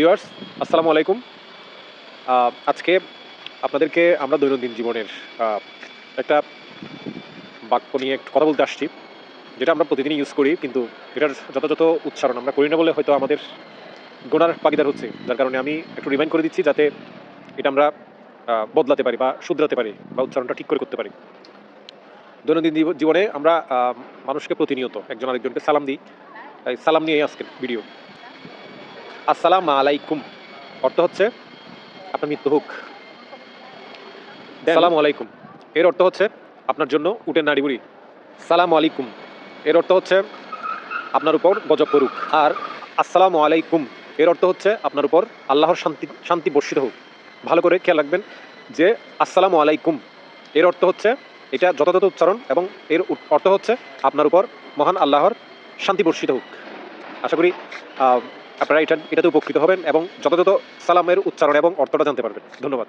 Viewers, আসসালামু আলাইকুম। আজকে আপনাদেরকে আমরা দৈনন্দিন জীবনের একটা বাক্য নিয়ে একটু কথা বলতে আসছি, যেটা আমরা প্রতিদিনই ইউজ করি, কিন্তু এটার যথাযথ উচ্চারণ আমরা করি না বলে হয়তো আমাদের গোনার পাগিদার হচ্ছে। যার কারণে আমি একটু রিমাইন্ড করে দিচ্ছি যাতে এটা আমরা বদলাতে পারি বা শুধরাতে পারি বা উচ্চারণটা ঠিক করে করতে পারি। দৈনন্দিন জীব- জীবনে আমরা মানুষকে প্রতিনিয়ত একজন আরেকজনকে সালাম দিই। সালাম নিয়ে আজকে ভিডিও আসসালাম আলাইকুম। অর্থ হচ্ছে আপনার মৃত্যু হোক। সালাম আলাইকুম। এর অর্থ হচ্ছে আপনার জন্য উটের নাড়ি বুড়ি সালাম আলাইকুম। এর অর্থ হচ্ছে আপনার উপর গজব করুক আর আসসালামু আলাইকুম। এর অর্থ হচ্ছে আপনার উপর আল্লাহর শান্তি শান্তি বর্ষিত হোক। ভালো করে খেয়াল রাখবেন যে আসসালামু আলাইকুম। এর অর্থ হচ্ছে এটা যথাযথ উচ্চারণ এবং এর অর্থ হচ্ছে আপনার উপর মহান আল্লাহর শান্তি বর্ষিত হোক। আশা করি আপনারা এটা এটাতে উপকৃত হবেন এবং যথাযথ সালামের উচ্চারণ এবং অর্থটা জানতে পারবেন। ধন্যবাদ।